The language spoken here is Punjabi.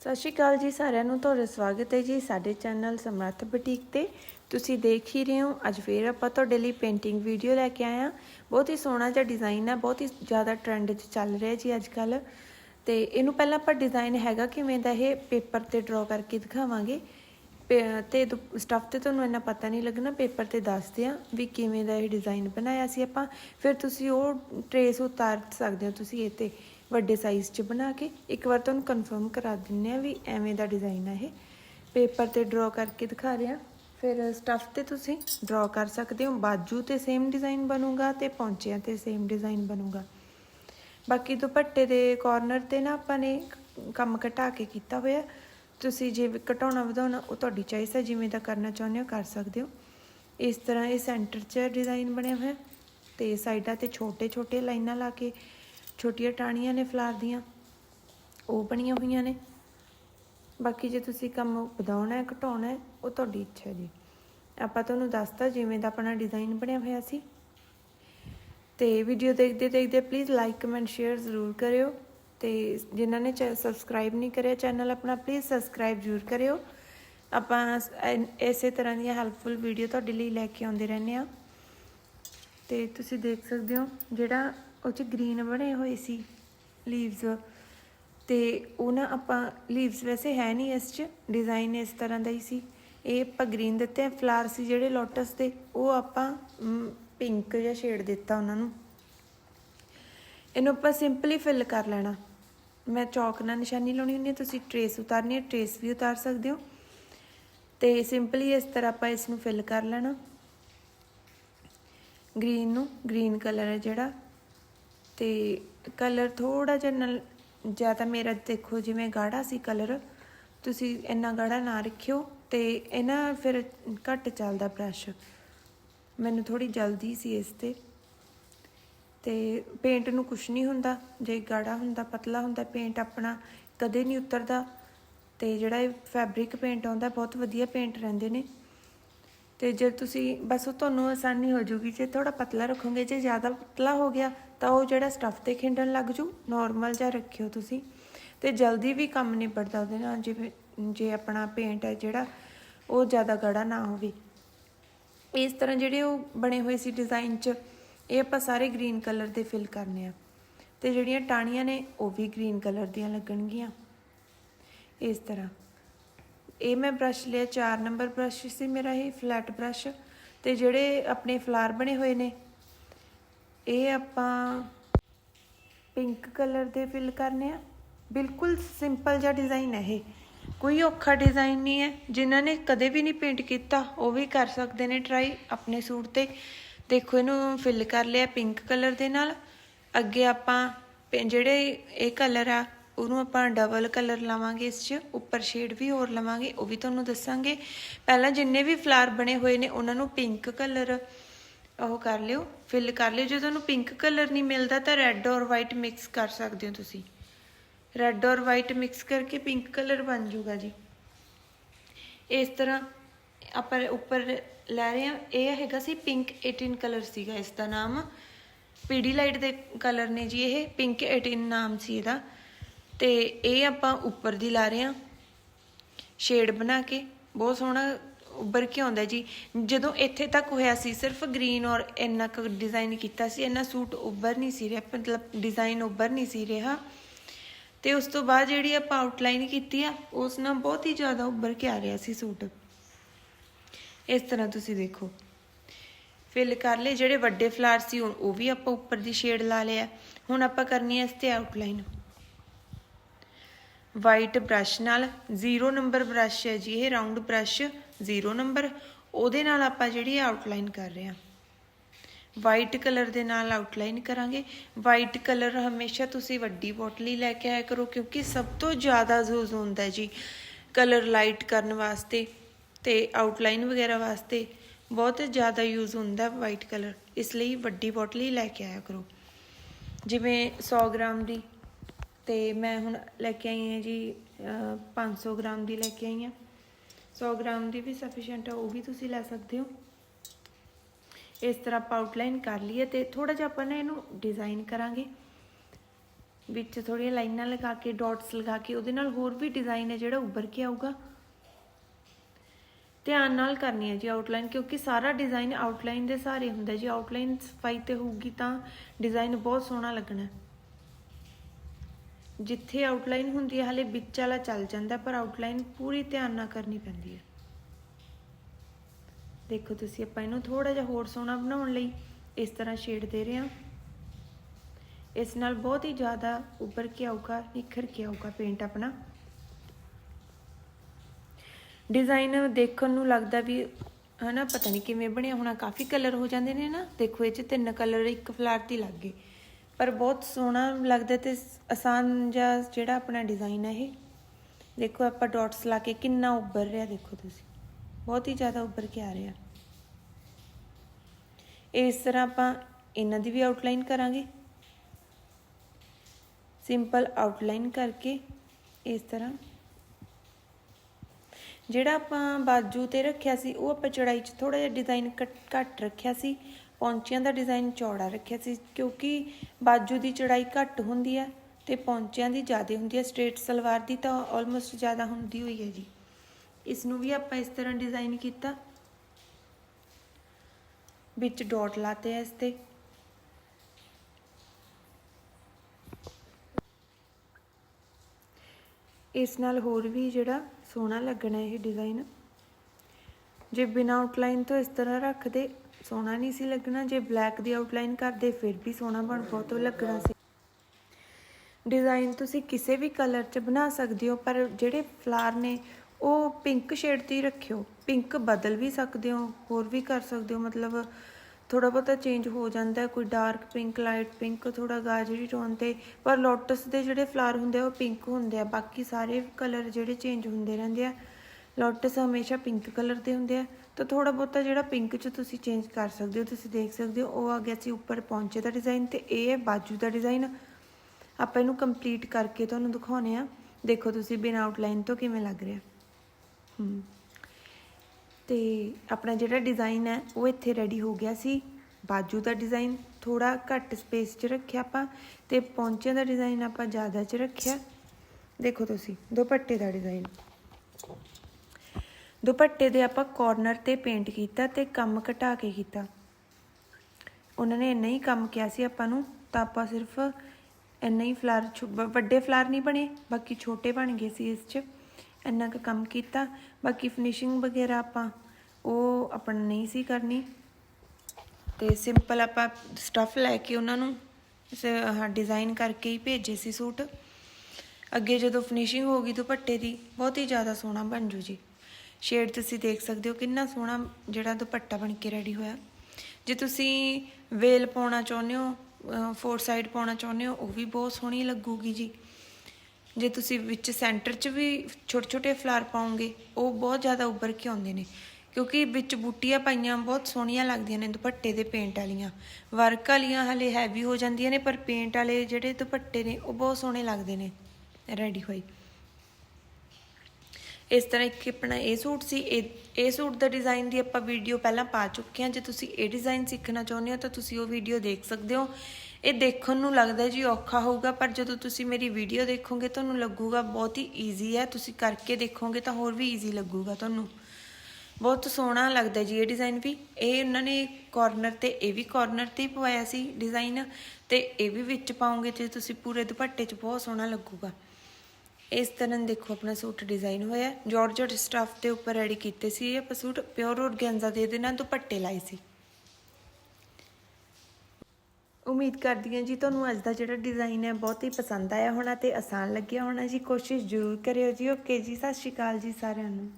ਸਤਿ ਸ਼੍ਰੀ ਅਕਾਲ ਜੀ ਸਾਰਿਆਂ ਨੂੰ, ਤੁਹਾਡਾ ਸਵਾਗਤ ਹੈ ਜੀ ਸਾਡੇ ਚੈਨਲ ਸਮਰੱਥ ਬੁਟੀਕ ਤੇ। ਤੁਸੀਂ ਦੇਖ ਹੀ ਰਹੇ ਹੋ, ਅੱਜ ਫੇਰ ਆਪਾਂ ਤੁਹਾਡੇ ਲਈ ਪੇਂਟਿੰਗ ਵੀਡੀਓ ਲੈ ਕੇ ਆਏ ਹਾਂ। ਬਹੁਤ ਹੀ ਸੋਹਣਾ ਜਿਹਾ ਡਿਜ਼ਾਈਨ ਹੈ, ਬਹੁਤ ਹੀ ਜ਼ਿਆਦਾ ਟ੍ਰੈਂਡ 'ਚ ਚੱਲ ਰਿਹਾ ਜੀ ਅੱਜ ਕੱਲ ਤੇ ਇਹਨੂੰ ਪਹਿਲਾਂ ਆਪਾਂ ਡਿਜ਼ਾਈਨ ਹੈਗਾ ਕਿਵੇਂ ਦਾ ਇਹ ਪੇਪਰ ਤੇ ਡਰਾ ਕਰਕੇ ਦਿਖਾਵਾਂਗੇ। ਪੇ- ਤੇ ਸਟੱਫ ਤੇ ਤੁਹਾਨੂੰ ਇੰਨਾ ਪਤਾ ਨਹੀਂ ਲੱਗਣਾ ਪੇਪਰ ਤੇ ਦੱਸਦੇ ਆ ਵੀ ਕਿਵੇਂ ਦਾ ਇਹ ਡਿਜ਼ਾਈਨ ਬਣਾਇਆ ਸੀ ਆਪਾਂ। ਫਿਰ ਤੁਸੀਂ ਉਹ ਟਰੇਸ ਉਤਾਰ ਸਕਦੇ ਹੋ ਤੁਸੀਂ ਇਹ ਤੇ। ਵੱਡੇ ਸਾਈਜ਼ 'ਚ ਬਣਾ ਕੇ ਇੱਕ ਵਾਰ ਤੁਹਾਨੂੰ ਕਨਫਰਮ ਕਰਾ ਦਿੰਨੇ ਆ ਵੀ ਐਵੇਂ ਦਾ ਡਿਜ਼ਾਈਨ ਆ ਇਹ। ਪੇਪਰ ਤੇ ਡਰਾ ਕਰਕੇ ਦਿਖਾ ਰਿਹਾ। ਫਿਰ ਸਟੱਫ ਤੇ ਤੁਸੀਂ ਡਰਾ ਕਰ ਸਕਦੇ ਹੋ। ਬਾਜੂ ਤੇ ਸੇਮ ਡਿਜ਼ਾਈਨ ਬਣੂਗਾ ਤੇ ਪੌਂਚਿਆਂ ਤੇ ਸੇਮ ਡਿਜ਼ਾਈਨ ਬਣੂਗਾ। ਬਾਕੀ ਦੁਪੱਟੇ ਦੇ ਕਾਰਨਰ ਤੇ ਨਾ ਆਪਾਂ ਨੇ ਕੰਮ ਘਟਾ ਕੇ ਕੀਤਾ ਹੋਇਆ। ਤੁਸੀਂ ਜੇ ਘਟਾਉਣਾ, ਵਧਾਉਣਾ, ਉਹ ਤੁਹਾਡੀ ਚੋਇਸ ਹੈ। ਜਿਵੇਂ ਦਾ ਕਰਨਾ ਚਾਹੁੰਦੇ ਹੋ, ਕਰ ਸਕਦੇ ਹੋ। ਇਸ ਤਰ੍ਹਾਂ ਇਹ ਸੈਂਟਰ 'ਚ ਡਿਜ਼ਾਈਨ ਬਣਿਆ ਹੋਇਆ। ਤੇ ਸਾਈਡਾਂ ਤੇ ਛੋਟੇ ਛੋਟੇ ਲਾਈਨਾਂ ਲਾ ਕੇ ਛੋਟੀਆਂ ਟਾਹਣੀਆਂ ਨੇ ਫਲਾਰ ਦੀਆਂ, ਉਹ ਬਣੀਆਂ ਹੋਈਆਂ ਨੇ। ਬਾਕੀ ਜੇ ਤੁਸੀਂ ਕੰਮ ਵਧਾਉਣਾ ਹੈ, ਘਟਾਉਣਾ ਹੈ, ਉਹ ਤੁਹਾਡੀ ਇੱਛਾ ਜੀ। ਆਪਾਂ ਤੁਹਾਨੂੰ ਦੱਸਤਾ ਜਿਵੇਂ ਦਾ ਆਪਣਾ ਡਿਜ਼ਾਈਨ ਬਣਿਆ ਹੋਇਆ ਸੀ। ਤੇ ਵੀਡੀਓ ਦੇਖਦੇ ਦੇਖਦੇ ਪਲੀਜ਼ ਲਾਈਕ ਕਮੈਂਟ ਸ਼ੇਅਰ ਜ਼ਰੂਰ ਕਰਿਓ। ਤੇ ਜਿਨ੍ਹਾਂ ਨੇ ਸਬਸਕ੍ਰਾਈਬ ਨਹੀਂ ਕਰਿਆ, ਚੈਨਲ ਆਪਣਾ ਪਲੀਜ਼ ਸਬਸਕ੍ਰਾਈਬ ਜ਼ਰੂਰ ਕਰਿਓ। ਆਪਾਂ ਇਸੇ ਤਰ੍ਹਾਂ ਦੀਆਂ ਹੈਲਪਫੁਲ ਵੀਡੀਓ ਤੁਹਾਡੇ ਲਈ ਲੈ ਕੇ ਆਉਂਦੇ ਰਹਿੰਦੇ ਆ ਤੇ ਤੁਸੀਂ ਦੇਖ ਸਕਦੇ ਹੋ ਜਿਹੜਾ ਉਹ ਚ ਗ੍ਰੀਨ ਬਣੇ ਹੋਏ ਸੀ ਲੀਵਸ ਤੇ ਉਹ ਨਾ ਆਪਾਂ ਲੀਵਸ ਵੈਸੇ ਹੈ ਨਹੀਂ ਇਸ ਚ ਡਿਜ਼ਾਈਨ ਇਸ ਤਰ੍ਹਾਂ ਦਾ ਹੀ ਸੀ। ਇਹ ਆਪਾਂ ਗ੍ਰੀਨ ਦਿੱਤੇ ਆ ਫਲਾਰ ਸੀ ਜਿਹੜੇ ਲੋਟਸ ਦੇ, ਉਹ ਆਪਾਂ ਪਿੰਕ ਜਿਹਾ ਸ਼ੇਡ ਦਿੱਤਾ ਉਹਨਾਂ ਨੂੰ। ਇਹਨੂੰ ਆਪਾਂ ਸਿੰਪਲੀ ਫਿਲ ਕਰ ਲੈਣਾ। ਮੈਂ ਚੌਕ ਨਾਲ ਨਿਸ਼ਾਨੀ ਲਾਉਣੀ ਹੁੰਦੀ ਹੈ ਤੁਸੀਂ ਟਰੇਸ ਉਤਾਰਨੀ ਹੈ ਟਰੇਸ ਵੀ ਉਤਾਰ ਸਕਦੇ ਹੋ। ਤੇ ਸਿੰਪਲੀ ਇਸ ਤਰ੍ਹਾਂ ਆਪਾਂ ਇਸ ਨੂੰ ਫਿਲ ਕਰ ਲੈਣਾ। ਗ੍ਰੀਨ ਨੂੰ ਗ੍ਰੀਨ ਕਲਰ ਹੈ ਜਿਹੜਾ। ਤੇ ਕਲਰ ਥੋੜਾ ਜਿਹਾ ਨਾਲ ਜ਼ਿਆਦਾ ਮੇਰਾ ਦੇਖੋ ਜਿਵੇਂ ਗਾੜਾ ਸੀ ਕਲਰ ਤੁਸੀਂ ਇੰਨਾ ਗਾੜਾ ਨਾ ਰੱਖਿਓ ਤੇ ਇਹਨਾਂ ਫਿਰ ਘੱਟ ਚੱਲਦਾ ਬ੍ਰਸ਼ ਮੈਨੂੰ ਥੋੜੀ ਜਲਦੀ ਸੀ ਇਸ ਤੇ। ਤੇ ਪੇਂਟ ਨੂੰ ਕੁਝ ਨਹੀਂ ਹੁੰਦਾ, ਜੇ ਗਾੜਾ ਹੁੰਦਾ, ਪਤਲਾ ਹੁੰਦਾ ਪੇਂਟ ਆਪਣਾ ਕਦੇ ਨਹੀਂ ਉਤਰਦਾ। ਤੇ ਜਿਹੜਾ ਇਹ ਫੈਬਰਿਕ ਪੇਂਟ ਆਉਂਦਾ, ਬਹੁਤ ਵਧੀਆ ਪੇਂਟ ਰਹਿੰਦੇ ਨੇ। ਤੇ ਜੇ ਤੁਸੀਂ, ਬਸ ਉਹ ਤੁਹਾਨੂੰ ਆਸਾਨੀ ਹੋ ਜੂਗੀ ਜੇ ਥੋੜਾ ਪਤਲਾ ਰੱਖੋਗੇ, ਜੇ ਜ਼ਿਆਦਾ ਪਤਲਾ ਹੋ ਗਿਆ ਤਾਂ ਉਹ ਜਿਹੜਾ ਸਟੱਫ ਤੇ ਖਿੰਡਣ ਲੱਗ ਜੂ ਨਾਰਮਲ ਜਿਹਾ ਰੱਖਿਓ ਤੁਸੀਂ। ਤੇ ਜਲਦੀ ਵੀ ਕੰਮ ਨਿਬੜਦਾ ਉਹਦੇ ਨਾਲ, ਜਿਵੇਂ, ਜੇ ਆਪਣਾ ਪੇਂਟ ਹੈ ਜਿਹੜਾ, ਉਹ ਜ਼ਿਆਦਾ ਗੜਾ ਨਾ ਹੋਵੇ। ਇਸ ਤਰ੍ਹਾਂ ਜਿਹੜੇ ਉਹ ਬਣੇ ਹੋਏ ਸੀ ਡਿਜ਼ਾਈਨ 'ਚ, ਇਹ ਆਪਾਂ ਸਾਰੇ ਗ੍ਰੀਨ ਕਲਰ ਦੇ ਫਿਲ ਕਰਨੇ ਆ। ਤੇ ਜਿਹੜੀਆਂ ਟਾਣੀਆਂ ਨੇ, ਉਹ ਵੀ ਗ੍ਰੀਨ ਕਲਰ ਦੀਆਂ ਲੱਗਣਗੀਆਂ। ਇਸ ਤਰ੍ਹਾਂ। ਇਹ ਮੈਂ ਬ੍ਰਸ਼ ਲਿਆ 4 ਨੰਬਰ ਬ੍ਰਸ਼ ਸੀ ਮੇਰਾ ਇਹ ਫਲੈਟ ਬ੍ਰਸ਼ ਤੇ ਜਿਹੜੇ ਆਪਣੇ ਫਲਾਰ ਬਣੇ ਹੋਏ ਨੇ ਇਹ ਆਪਾਂ ਪਿੰਕ ਕਲਰ ਦੇ ਫਿਲ ਕਰਨੇ ਆ। ਬਿਲਕੁਲ ਸਿੰਪਲ ਜਿਹਾ ਡਿਜ਼ਾਈਨ ਹੈ ਇਹ। ਕੋਈ ਔਖਾ ਡਿਜ਼ਾਈਨ ਨਹੀਂ ਹੈ। ਜਿਨ੍ਹਾਂ ਨੇ ਕਦੇ ਵੀ ਨਹੀਂ ਪੇਂਟ ਕੀਤਾ, ਉਹ ਵੀ ਕਰ ਸਕਦੇ ਨੇ ਟਰਾਈ ਆਪਣੇ ਸੂਟ ਤੇ। ਦੇਖੋ ਇਹਨੂੰ ਫਿਲ ਕਰ ਲਿਆ ਪਿੰਕ ਕਲਰ ਦੇ ਨਾਲ। ਅੱਗੇ ਆਪਾਂ ਪੇ- ਜਿਹੜੇ ਇਹ ਕਲਰ ਆ, ਉਹਨੂੰ ਆਪਾਂ ਡਬਲ ਕਲਰ ਲਾਵਾਂਗੇ ਇਸ 'ਚ। ਉੱਪਰ ਸ਼ੇਡ ਵੀ ਹੋਰ ਲਵਾਂਗੇ, ਉਹ ਵੀ ਤੁਹਾਨੂੰ ਦੱਸਾਂਗੇ। ਪਹਿਲਾਂ ਜਿੰਨੇ ਵੀ ਫਲਾਰ ਬਣੇ ਹੋਏ ਨੇ, ਉਹਨਾਂ ਨੂੰ ਪਿੰਕ ਕਲਰ ਉਹ ਕਰ ਲਿਓ ਫਿਲ ਕਰ ਲਿਓ। ਜੇ ਤੁਹਾਨੂੰ ਪਿੰਕ ਕਲਰ ਨਹੀਂ ਮਿਲਦਾ ਤਾਂ ਰੈੱਡ ਔਰ ਵਾਈਟ ਮਿਕਸ ਕਰ ਸਕਦੇ ਹੋ ਤੁਸੀਂ। ਰੈੱਡ ਔਰ ਵਾਈਟ ਮਿਕਸ ਕਰਕੇ ਪਿੰਕ ਕਲਰ ਬਣ ਜਾਊਗਾ ਜੀ। ਇਸ ਤਰ੍ਹਾਂ ਆਪਾਂ ਉੱਪਰ ਲੈ ਰਹੇ ਹਾਂ। ਇਹ ਹੈਗਾ ਸੀ ਪਿੰਕ 18 ਕਲਰ ਸੀਗਾ ਇਸ ਦਾ ਨਾਮ। ਪੀਡੀ ਲਾਈਟ ਦੇ ਕਲਰ ਨੇ ਜੀ ਇਹ ਪਿੰਕ 18 ਨਾਮ ਸੀ ਇਹਦਾ। ਤੇ ਇਹ ਆਪਾਂ ਉੱਪਰ ਦੀ ਲਾ ਰਹੇ ਹਾਂ। ਸ਼ੇਡ ਬਣਾ ਕੇ। ਬਹੁਤ ਸੋਹਣਾ ਉੱਭਰ ਕੇ ਆਉਂਦਾ ਜੀ। ਜਦੋਂ ਇੱਥੇ ਤੱਕ ਹੋਇਆ ਸੀ, ਸਿਰਫ ਗ੍ਰੀਨ ਔਰ ਇੰਨਾ ਕੁ ਡਿਜ਼ਾਈਨ ਕੀਤਾ ਸੀ, ਇੰਨਾ ਸੂਟ ਉੱਭਰ ਨਹੀਂ ਸੀ ਰਿਹਾ, ਮਤਲਬ ਡਿਜ਼ਾਈਨ ਉੱਭਰ ਨਹੀਂ ਸੀ ਰਿਹਾ। ਤੇ ਉਸ ਤੋਂ ਬਾਅਦ ਜਿਹੜੀ ਆਪਾਂ ਆਊਟਲਾਈਨ ਕੀਤੀ ਆ, ਉਸ ਨਾਲ ਬਹੁਤ ਹੀ ਜ਼ਿਆਦਾ ਉੱਭਰ ਕੇ ਆ ਰਿਹਾ ਸੀ ਸੂਟ। ਇਸ ਤਰ੍ਹਾਂ ਤੁਸੀਂ ਦੇਖੋ। ਫਿਲ ਕਰ ਲਏ, ਜਿਹੜੇ ਵੱਡੇ ਫਲਾਰ ਸੀ, ਉਹ ਉਹ ਵੀ ਆਪਾਂ ਉੱਪਰ ਦੀ ਸ਼ੇਡ ਲਾ ਲਿਆ। ਹੁਣ ਆਪਾਂ ਕਰਨੀ ਹੈ ਇਸ ਤੇ ਆਊਟਲਾਈਨ ਵਾਈਟ ਬ੍ਰਸ਼ ਨਾਲ 0 ਨੰਬਰ ਬ੍ਰਸ਼ ਹੈ ਜੀ, ਇਹ ਰਾਉਂਡ ਬ੍ਰਸ਼ 0 ਨੰਬਰ, ਉਹਦੇ ਨਾਲ ਆਪਾਂ ਜਿਹੜੀ ਆਊਟਲਾਈਨ ਕਰ ਰਹੇ ਹਾਂ। ਵਾਈਟ ਕਲਰ ਦੇ ਨਾਲ ਆਊਟਲਾਈਨ ਕਰਾਂਗੇ। ਵਾਈਟ ਕਲਰ ਹਮੇਸ਼ਾ ਤੁਸੀਂ ਵੱਡੀ ਬੋਟਲ ਹੀ ਲੈ ਕੇ ਆਇਆ ਕਰੋ, ਕਿਉਂਕਿ ਸਭ ਤੋਂ ਜ਼ਿਆਦਾ ਯੂਜ਼ ਹੁੰਦਾ ਜੀ ਕਲਰ ਲਾਈਟ ਕਰਨ ਵਾਸਤੇ ਤੇ ਆਊਟਲਾਈਨ ਵਗੈਰਾ ਵਾਸਤੇ। ਬਹੁਤ ਜ਼ਿਆਦਾ ਯੂਜ਼ ਹੁੰਦਾ ਵਾਈਟ ਕਲਰ, ਇਸ ਲਈ ਵੱਡੀ ਬੋਟਲ ਹੀ ਲੈ ਕੇ ਆਇਆ ਕਰੋ। ਜਿਵੇਂ 100 ਗ੍ਰਾਮ ਦੀ ਤੇ ਮੈਂ ਹੁਣ ਲੈ ਕੇ ਆਈ ਹਾਂ ਜੀ, ਅਹ 500 ਗ੍ਰਾਮ ਦੀ ਲੈ ਕੇ ਆਈ ਹਾਂ। 100 ਗ੍ਰਾਮ ਦੀ ਵੀ ਸਫੀਸ਼ੀਐਂਟ ਹੈ ਉਹ ਵੀ ਤੁਸੀਂ ਲੈ ਸਕਦੇ ਹੋ। ਇਸ ਤਰ੍ਹਾਂ ਆਪਾਂ ਆਊਟਲਾਈਨ ਕਰ ਲਈਏ ਤੇ ਥੋੜਾ ਜਿਹਾ ਆਪਾਂ ਨਾ ਇਹਨੂੰ ਡਿਜ਼ਾਈਨ ਕਰਾਂਗੇ। ਵਿੱਚ ਥੋੜੀਆਂ ਲਾਈਨਾਂ ਲਗਾ ਕੇ ਡਾਟਸ ਲਗਾ ਕੇ, ਉਹਦੇ ਨਾਲ ਹੋਰ ਵੀ ਡਿਜ਼ਾਈਨ ਹੈ ਜਿਹੜਾ ਉੱਭਰ ਕੇ ਆਊਗਾ। ਧਿਆਨ ਨਾਲ ਕਰਨੀ ਹੈ ਜੀ ਆਊਟਲਾਈਨ ਕਿਉਂਕਿ ਸਾਰਾ ਡਿਜ਼ਾਈਨ ਆਊਟਲਾਈਨ ਦੇ ਸਹਾਰੇ ਹੁੰਦਾ ਜੀ। ਆਊਟਲਾਈਨ ਸਫ਼ਾਈ ਤੇ ਹੋਊਗੀ ਤਾਂ ਡਿਜ਼ਾਈਨ ਬਹੁਤ ਸੋਹਣਾ ਲੱਗਣਾ ਹੈ। ਜਿੱਥੇ ਆਊਟਲਾਈਨ ਹੁੰਦੀ ਹੈ, ਹਲੇ ਵਿੱਚ ਵਾਲਾ ਚੱਲ ਜਾਂਦਾ, ਪਰ ਆਊਟਲਾਈਨ ਪੂਰੀ ਧਿਆਨ ਨਾਲ ਕਰਨੀ ਪੈਂਦੀ ਹੈ। ਦੇਖੋ ਤੁਸੀਂ, ਆਪਾਂ ਇਹਨੂੰ ਥੋੜਾ ਜਿਹਾ ਹੋਰ ਸੋਹਣਾ ਬਣਾਉਣ ਲਈ ਇਸ ਤਰ੍ਹਾਂ ਸ਼ੇਡ ਦੇ ਰਹੇ ਹਾਂ। ਇਸ ਨਾਲ ਬਹੁਤ ਹੀ ਜ਼ਿਆਦਾ ਉੱਭਰ ਕੇ ਆਊਗਾ, ਨਿਖਰ ਕੇ ਆਊਗਾ ਪੇਂਟ ਆਪਣਾ। ਡਿਜ਼ਾਈਨ ਦੇਖਣ ਨੂੰ ਲੱਗਦਾ ਵੀ, ਹਨਾ, ਪਤਾ ਨਹੀਂ ਕਿਵੇਂ ਬਣਿਆ ਹੋਣਾ, ਕਾਫੀ ਕਲਰ ਹੋ ਜਾਂਦੇ ਨੇ ਨਾ। ਦੇਖੋ, ਇਹ ਚ ਤਿੰਨ ਕਲਰ ਇੱਕ ਫਲਾਰ ਤੇ ਲੱਗ ਗਏ। ਪਰ ਬਹੁਤ ਸੋਹਣਾ ਲੱਗਦਾ ਤੇ ਆਸਾਨ ਜਿਹਾ ਜਿਹੜਾ ਆਪਣਾ ਡਿਜ਼ਾਈਨ ਹੈ ਇਹ। ਦੇਖੋ ਆਪਾਂ ਡਾਟਸ ਲਾ ਕੇ ਕਿੰਨਾ ਉੱਭਰ ਰਿਹਾ, ਦੇਖੋ ਤੁਸੀਂ। ਬਹੁਤ ਹੀ ਜ਼ਿਆਦਾ ਉੱਭਰ ਕੇ ਆ ਰਿਹਾ। ਇਸ ਤਰ੍ਹਾਂ ਆਪਾਂ ਇਹਨਾਂ ਦੀ ਵੀ ਆਊਟਲਾਈਨ ਕਰਾਂਗੇ। ਸਿੰਪਲ ਆਊਟਲਾਈਨ ਕਰਕੇ ਇਸ ਤਰ੍ਹਾਂ। ਜਿਹੜਾ ਆਪਾਂ ਬਾਜੂ ਤੇ ਰੱਖਿਆ ਸੀ, ਉਹ ਆਪਾਂ ਚੜਾਈ 'ਚ ਥੋੜਾ ਜਿਹਾ ਡਿਜ਼ਾਈਨ ਘੱਟ ਰੱਖਿਆ ਸੀ। ਪੌਂਚਿਆਂ ਦਾ ਡਿਜ਼ਾਈਨ ਚੌੜਾ ਰੱਖਿਆ ਸੀ ਕਿਉਂਕਿ ਬਾਜੂ ਦੀ ਚੜਾਈ ਘੱਟ ਹੁੰਦੀ ਹੈ ਤੇ ਪੌਂਚਿਆਂ ਦੀ ਜ਼ਿਆਦਾ ਹੁੰਦੀ ਹੈ, ਸਟ੍ਰੇਟ ਸਲਵਾਰ ਦੀ ਤਾਂ ਆਲਮੋਸਟ ਜ਼ਿਆਦਾ ਹੁੰਦੀ ਹੋਈ ਹੈ ਜੀ। ਇਸ ਨੂੰ ਵੀ ਆਪਾਂ ਇਸ ਤਰ੍ਹਾਂ ਡਿਜ਼ਾਈਨ ਕੀਤਾ। ਵਿੱਚ ਡਾਟ ਲਾਤੇ ਆ ਇਸ ਤੇ। ਇਸ ਨਾਲ ਹੋਰ ਵੀ ਜਿਹੜਾ ਸੋਹਣਾ ਲੱਗਣਾ ਇਹ ਡਿਜ਼ਾਈਨ ਜੇ ਬਿਨਾ ਆਊਟਲਾਈਨ ਤੋਂ ਇਸ ਤਰ੍ਹਾਂ ਰੱਖਦੇ ਸੋਹਣਾ ਨਹੀਂ ਸੀ ਲੱਗਣਾ, ਜੇ ਬਲੈਕ ਦੀ ਆਊਟਲਾਈਨ ਕਰਦੇ ਫਿਰ ਵੀ ਸੋਹਣਾ ਬਣ, ਬਹੁਤ ਲੱਗਣਾ ਸੀ। ਡਿਜ਼ਾਈਨ ਤੁਸੀਂ ਕਿਸੇ ਵੀ ਕਲਰ 'ਚ ਬਣਾ ਸਕਦੇ ਹੋ, ਪਰ ਜਿਹੜੇ ਫਲਾਰ ਨੇ, ਉਹ ਪਿੰਕ ਸ਼ੇਡ ਤੇ ਹੀ ਰੱਖਿਓ। ਪਿੰਕ ਬਦਲ ਵੀ ਸਕਦੇ ਹੋ, ਹੋਰ ਵੀ ਕਰ ਸਕਦੇ ਹੋ, ਮਤਲਬ ਥੋੜਾ ਬਹੁਤਾ ਚੇਂਜ ਹੋ ਜਾਂਦਾ, ਕੋਈ ਡਾਰਕ ਪਿੰਕ ਲਾਈਟ ਪਿੰਕ ਥੋੜਾ ਗਾਜਰੀ ਟੋਨ ਤੇ, ਪਰ ਲੋਟਸ ਦੇ ਜਿਹੜੇ ਫਲਾਰ ਹੁੰਦੇ ਆ, ਉਹ ਪਿੰਕ ਹੁੰਦੇ ਆ। ਬਾਕੀ ਸਾਰੇ ਕਲਰ ਜਿਹੜੇ ਚੇਂਜ ਹੁੰਦੇ ਰਹਿੰਦੇ ਆ ਲੋਟਸ ਹਮੇਸ਼ਾ ਪਿੰਕ ਕਲਰ ਦੇ ਹੁੰਦੇ ਆ। ਤਾਂ ਥੋੜਾ ਬਹੁਤਾ ਜਿਹੜਾ ਪਿੰਕ 'ਚ ਤੁਸੀਂ ਚੇਂਜ ਕਰ ਸਕਦੇ ਹੋ, ਤੁਸੀਂ ਦੇਖ ਸਕਦੇ ਹੋ, ਉਹ ਆ ਗਿਆ ਸੀ ਉੱਪਰ ਪੌਂਚੇ ਦਾ ਡਿਜ਼ਾਈਨ ਤੇ ਇਹ ਹੈ ਬਾਜੂ ਦਾ ਡਿਜ਼ਾਈਨ ਆਪਾਂ ਇਹਨੂੰ ਕੰਪਲੀਟ ਕਰਕੇ ਤੁਹਾਨੂੰ ਦਿਖਾਉਨੇ ਆ ਦੇਖੋ ਤੁਸੀਂ ਬਿਨਾ ਆਊਟਲਾਈਨ ਤੋਂ ਕਿਵੇਂ ਲੱਗ ਰਿਹਾ। ਹਮ ਤੇ ਆਪਣਾ ਜਿਹੜਾ ਡਿਜ਼ਾਈਨ ਹੈ, ਉਹ ਇੱਥੇ ਰੈਡੀ ਹੋ ਗਿਆ ਸੀ। ਬਾਜੂ ਦਾ ਡਿਜ਼ਾਈਨ ਥੋੜਾ ਘੱਟ ਸਪੇਸ 'ਚ ਰੱਖਿਆ ਆਪਾਂ ਤੇ ਪੌਂਚਿਆਂ ਦਾ ਡਿਜ਼ਾਈਨ ਆਪਾਂ ਜ਼ਿਆਦਾ 'ਚ ਰੱਖਿਆ। ਦੇਖੋ ਤੁਸੀਂ, ਦੁਪੱਟੇ ਦਾ ਡਿਜ਼ਾਈਨ ਦੁਪੱਟੇ ਦੇ ਆਪਾਂ ਕਾਰਨਰ ਤੇ ਪੇਂਟ ਕੀਤਾ ਤੇ ਕੰਮ ਘਟਾ ਕੇ ਕੀਤਾ। ਉਹਨਾਂ ਨੇ ਇੰਨਾ ਹੀ ਕੰਮ ਕਿਹਾ ਸੀ ਆਪਾਂ ਨੂੰ, ਤਾਂ ਆਪਾਂ ਸਿਰਫ ਇੰਨਾ ਹੀ ਫਲਾਰ ਵੱਡੇ ਫਲਾਰ ਨਹੀਂ ਬਣੇ, ਬਾਕੀ ਛੋਟੇ ਬਣ ਗਏ ਸੀ ਇਸ 'ਚ। ਇੰਨਾ ਕੁ ਕੰਮ ਕੀਤਾ, ਬਾਕੀ ਫਿਨਿਸ਼ਿੰਗ ਵਗੈਰਾ ਆਪਾਂ, ਉਹ ਆਪਣਾ ਨਹੀਂ ਸੀ ਕਰਨੀ। ਤੇ ਸਿੰਪਲ ਆਪਾਂ ਸਟਫ ਲੈ ਕੇ ਉਹਨਾਂ ਨੂੰ ਹਾਂ ਡਿਜ਼ਾਈਨ ਕਰਕੇ ਹੀ ਭੇਜੇ ਸੀ ਸੂਟ। ਅੱਗੇ ਜਦੋਂ ਫਿਨਿਸ਼ਿੰਗ ਹੋ ਗਈ ਦੁਪੱਟੇ ਦੀ, ਬਹੁਤ ਹੀ ਜ਼ਿਆਦਾ ਸੋਹਣਾ ਬਣ ਜੂ ਜੀ। ਸ਼ੇਡ ਤੁਸੀਂ ਦੇਖ ਸਕਦੇ ਹੋ, ਕਿੰਨਾ ਸੋਹਣਾ ਜਿਹੜਾ ਦੁਪੱਟਾ ਬਣ ਕੇ ਰੈਡੀ ਹੋਇਆ। ਜੇ ਤੁਸੀਂ ਵੇਲ ਪਾਉਣਾ ਚਾਹੁੰਦੇ ਹੋ ਫੋਰ ਸਾਈਡ ਪਾਉਣਾ ਚਾਹੁੰਦੇ ਹੋ, ਉਹ ਵੀ ਬਹੁਤ ਸੋਹਣੀ ਲੱਗੂਗੀ ਜੀ। ਜੇ ਤੁਸੀਂ ਵਿੱਚ ਸੈਂਟਰ 'ਚ ਵੀ ਛੋਟੇ ਛੋਟੇ ਫਲਾਰ ਪਾਉਂਗੇ ਉਹ ਬਹੁਤ ਜ਼ਿਆਦਾ ਉੱਭਰ ਕੇ ਆਉਂਦੇ ਨੇ। ਕਿਉਂਕਿ ਵਿੱਚ ਬੂਟੀਆਂ ਪਾਈਆਂ ਬਹੁਤ ਸੋਹਣੀਆਂ ਲੱਗਦੀਆਂ ਨੇ ਦੁਪੱਟੇ ਦੇ ਪੇਂਟ ਵਾਲੀਆਂ। ਵਰਕ ਵਾਲੀਆਂ ਹਲੇ ਹੈਵੀ ਹੋ ਜਾਂਦੀਆਂ ਨੇ, ਪਰ ਪੇਂਟ ਵਾਲੇ ਜਿਹੜੇ ਦੁਪੱਟੇ ਨੇ, ਉਹ ਬਹੁਤ ਸੋਹਣੇ ਲੱਗਦੇ ਨੇ ਰੈਡੀ ਹੋਈ ਇਸ ਤਰ੍ਹਾਂ ਇੱਕ ਆਪਣਾ ਇਹ ਸੂਟ ਸੀ, ਇਹ ਇਹ ਸੂਟ ਦਾ ਡਿਜ਼ਾਈਨ ਦੀ ਆਪਾਂ ਵੀਡੀਓ ਪਹਿਲਾਂ ਪਾ ਚੁੱਕੇ ਹਾਂ। ਜੇ ਤੁਸੀਂ ਇਹ ਡਿਜ਼ਾਈਨ ਸਿੱਖਣਾ ਚਾਹੁੰਦੇ ਹੋ ਤਾਂ ਤੁਸੀਂ ਉਹ ਵੀਡੀਓ ਦੇਖ ਸਕਦੇ ਹੋ। ਇਹ ਦੇਖਣ ਨੂੰ ਲੱਗਦਾ ਜੀ ਔਖਾ ਹੋਊਗਾ, ਪਰ ਜਦੋਂ ਤੁਸੀਂ ਮੇਰੀ ਵੀਡੀਓ ਦੇਖੋਗੇ ਤੁਹਾਨੂੰ ਲੱਗੂਗਾ ਬਹੁਤ ਹੀ ਈਜ਼ੀ ਹੈ। ਤੁਸੀਂ ਕਰਕੇ ਦੇਖੋਗੇ ਤਾਂ ਹੋਰ ਵੀ ਈਜ਼ੀ ਲੱਗੂਗਾ ਤੁਹਾਨੂੰ। ਬਹੁਤ ਸੋਹਣਾ ਲੱਗਦਾ ਜੀ ਇਹ ਡਿਜ਼ਾਈਨ ਵੀ। ਇਹ ਉਹਨਾਂ ਨੇ ਕਾਰਨਰ ਤੇ, ਇਹ ਵੀ ਕਾਰਨਰ ਤੇ ਹੀ ਪਵਾਇਆ ਸੀ ਡਿਜ਼ਾਈਨ ਤੇ ਇਹ ਵੀ ਵਿੱਚ ਪਾਉਂਗੇ ਤੇ ਤੁਸੀਂ ਪੂਰੇ ਦੁਪੱਟੇ 'ਚ ਬਹੁਤ ਸੋਹਣਾ ਲੱਗੂਗਾ। ਇਸ ਤਰ੍ਹਾਂ ਦੇਖੋ, ਆਪਣਾ ਸੂਟ ਡਿਜ਼ਾਈਨ ਹੋਇਆ। ਜਾਰਜਟ ਸਟਫ ਦੇ ਉੱਪਰ ਰੈਡੀ ਕੀਤੇ ਸੀ ਇਹ ਸੂਟ। ਪਿਓਰ ਔਰਗੈਂਜ਼ਾ ਦੇ ਦੇ ਨਾਲ ਦੁਪੱਟੇ ਲਾਏ ਸੀ। ਉਮੀਦ ਕਰਦੀ ਹਾਂ ਜੀ ਤੁਹਾਨੂੰ ਅੱਜ ਦਾ ਜਿਹੜਾ ਡਿਜ਼ਾਈਨ ਹੈ ਬਹੁਤ ਹੀ ਪਸੰਦ ਆਇਆ ਹੋਣਾ ਤੇ ਆਸਾਨ ਲੱਗਿਆ ਹੋਣਾ ਜੀ। ਕੋਸ਼ਿਸ਼ ਜ਼ਰੂਰ ਕਰਿਓ ਜੀ। ਓਕੇ ਜੀ, ਸਤਿ ਸ਼੍ਰੀ ਅਕਾਲ ਜੀ ਸਾਰਿਆਂ ਨੂੰ।